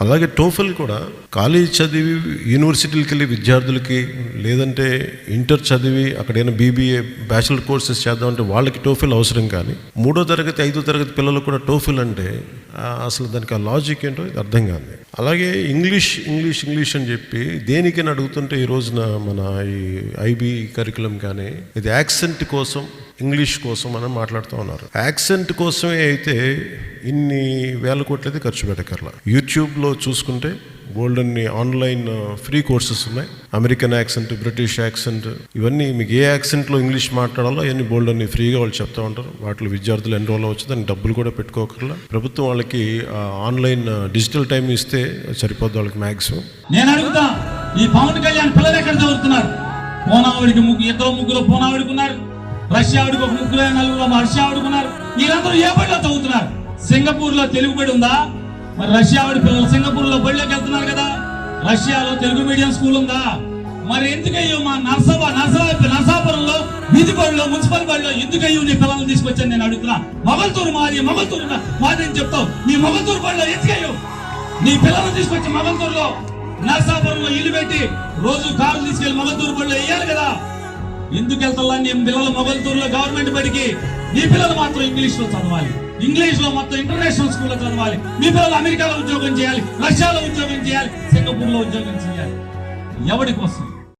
అలాగే టోఫెల్ కూడా కాలేజ్ చదివి యూనివర్సిటీలకి వెళ్ళి విద్యార్థులకి లేదంటే ఇంటర్ చదివి అక్కడైనా బీబీఏ బ్యాచిలర్ కోర్సెస్ చేద్దామంటే వాళ్ళకి టోఫెల్ అవసరం కానీ మూడో తరగతి ఐదో తరగతి పిల్లలకు కూడా టోఫిల్ అంటే అసలు దానికి ఆ లాజిక్ ఏంటో ఇది అర్థం కాదు. అలాగే ఇంగ్లీష్ ఇంగ్లీష్ ఇంగ్లీష్ అని చెప్పి దేనికని అడుగుతుంటే ఈ రోజున మన ఈ ఐబీ కరికులం కానీ ఇది యాక్సెంట్ కోసం ఇంగ్లీష్ కోసం అని మాట్లాడుతూ ఉన్నారు. యాక్సెంట్ కోసమే అయితే ఇన్ని వేల కోట్లు అయితే ఖర్చు పెట్టకర్లా యూట్యూబ్లో చూసుకుంటే బోల్డన్ని ఆన్లైన్ ఫ్రీ కోర్సెస్ ఉన్నాయి. అమెరికన్ యాక్సెంట్ బ్రిటిష్ యాక్సెంట్ ఇవన్నీ మీకు ఏ యాక్సెంట్లో ఇంగ్లీష్ మాట్లాడాలో అవన్నీ బోల్డన్ని ఫ్రీగా వాళ్ళు చెప్తా ఉంటారు. వాటిలో విద్యార్థులు ఎన్రోల్ అవ్వచ్చు దానికి డబ్బులు కూడా పెట్టుకోకర్లా. ప్రభుత్వం వాళ్ళకి ఆన్లైన్ డిజిటల్ టైం ఇస్తే సరిపోద్ది వాళ్ళకి మ్యాక్సిమం నేను అడుగుతా ఈ పవన్ కళ్యాణ్ పిల్లలు ఎక్కడ చదువుతున్నారు? పోనావుడికి ముగ్గురు ఇద్దరు ముగ్గురు పోనావుడికి ఉన్నారు రష్యావిడికి ఒక ముగ్గురు నలుగురు రష్యావిడికి ఆవిడకున్నారు. వీళ్ళందరూ ఏ బడిలో చదువుతున్నారు? సింగపూర్లో తెలుగు బడి ఉందా? మరి రష్యావిడి పిల్లలు సింగపూర్లో బడిలోకి వెళ్తున్నారు కదా. రష్యాలో తెలుగు మీడియం స్కూల్ ఉందా? మరి ఎందుకయ్యో మా నర్సబా నర్సా నర్సాపురంలో వీధి బడిలో మున్సిపల్ బడిలో ఎందుకయ్యో నీ పిల్లల్ని తీసుకొచ్చాను నేను అడుగుతున్నా. మొగల్తూరు మాది మొగల్తూరు మాది అని చెప్తావు. నీ మొగల్తూరు బడిలో ఎందుకయ్యో? నీ పిల్లల్ని తీసుకొచ్చి మొగల్తూరులో నర్సాపురంలో ఇల్లు పెట్టి రోజు కారు తీసుకెళ్ళి మొగల్తూరు ఎందుకు వెళ్తా నీ పిల్లలు మొగల్తూరులో గవర్నమెంట్ బడికి. నీ పిల్లలు మాత్రం ఇంగ్లీష్లో చదవాలి. ఇంగ్లీష్లో మొత్తం ఇంటర్నేషనల్ స్కూల్లో చదవాలి. మీ పిల్లలు అమెరికాలో ఉద్యోగం చేయాలి. రష్యాలో ఉద్యోగం చేయాలి. సింగపూర్లో ఉద్యోగం చేయాలి. ఎవడి కోసం?